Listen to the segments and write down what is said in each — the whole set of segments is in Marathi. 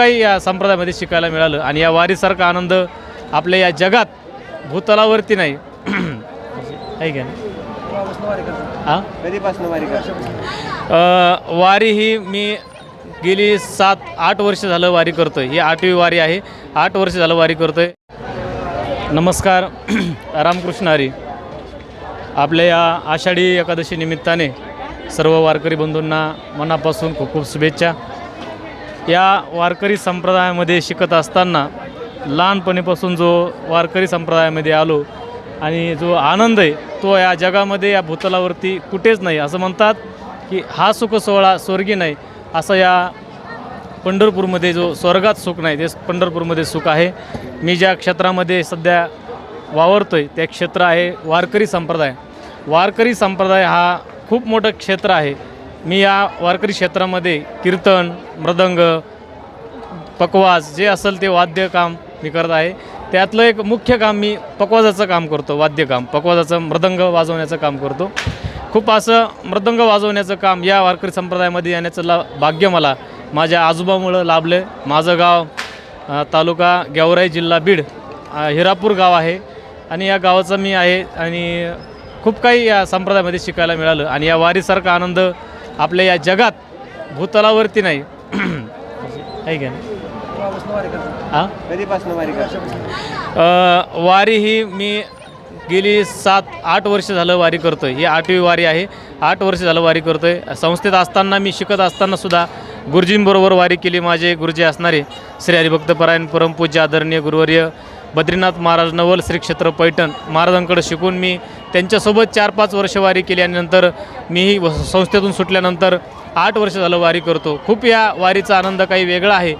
काही या संप्रदायामध्ये शिकायला मिळालं. आणि या वारीसारखा आनंद आपल्या या जगात भूतलावरती नाही. आहे का हां कधीपासून वारी वारी ही मी गेली सात आठ वर्ष झालं वारी करतोय. ही आठवी वारी आहे. आठ वर्ष झालं वारी करतोय. नमस्कार. रामकृष्ण हरी. आपल्या या आषाढी एकादशी निमित्ताने सर्व वारकरी बंधूंना मनापासून खूप खूप शुभेच्छा. या वारकरी संप्रदायामध्ये शिकत असताना लहानपणीपासून जो वारकरी संप्रदायामध्ये आलो आणि जो आनंद आहे तो या जगामध्ये या भूतलावरती कुठेच नाही. असं म्हणतात की हा सुख सोहळा स्वर्गी नाही असं या पंढरपूरमध्ये जो स्वर्गात सुख नाही ते पंढरपूरमध्ये सुख आहे. मी ज्या क्षेत्रामध्ये सध्या वावरतो आहे ते क्षेत्र आहे वारकरी संप्रदाय. वारकरी संप्रदाय हा खूप मोठं क्षेत्र आहे. मी या वारकरी क्षेत्रामध्ये कीर्तन मृदंग पकवाज जे असेल ते वाद्यकाम मी करत आहे. त्यातलं एक मुख्य काम मी पकवाजाचं काम करतो वाद्यकाम पकवाजाचं मृदंग वाजवण्याचं काम करतो. खूप असं मृदंग वाजवण्याचं काम या वारकरी संप्रदायामध्ये येण्याचं ला भाग्य मला माझ्या आजोबामुळं लाभलं. माझं गाव तालुका गेवराई जिल्हा बीड हिरापूर गाव आहे. आणि या गावाचं मी आहे आणि खूप काही या संप्रदायामध्ये शिकायला मिळालं. आणि या वारीसारखा आनंद आपल्या या जगात भूतलावरती नाही. आहे का हां? कधीपासून वारी करतो? अ, वारी ही मी गेली सात आठ वर्ष झालं वारी करतो आहे ही आठवी वारी आहे. आठ वर्ष झालं वारी करतो आहे संस्थेत असताना मी शिकत असताना सुद्धा गुरुजींबरोबर वारी केली माझे गुरुजी असणारे श्री हरिभक्तपरायण परमपूज्य आदरणीय गुरुवर्य बद्रीनाथ महाराज नवल श्री क्षेत्र पैठण महाराजांकडे शिकून मी त्यांच्यासोबत चार पाच वर्ष वारी केली आणि नंतर मीही व- संस्थेतून सुटल्यानंतर आठ वर्ष झालं वारी करतो. खूप या वारीचा आनंद काही वेगळा आहे.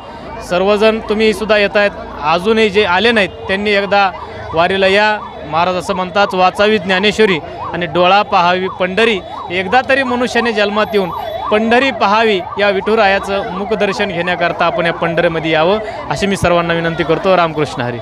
सर्वजण तुम्ही सुद्धा येत आहेत अजूनही जे आले नाहीत त्यांनी एकदा वारीला या. महाराज असं म्हणतात वाचावी ज्ञानेश्वरी आणि डोळा पहावी पंढरी. एकदा तरी मनुष्याने जन्मात येऊन पंढरी पहावी या विठुरायाचं मुखदर्शन घेण्याकरता आपण या पंढरीमध्ये यावं अशी मी सर्वांना विनंती करतो. रामकृष्ण हरी.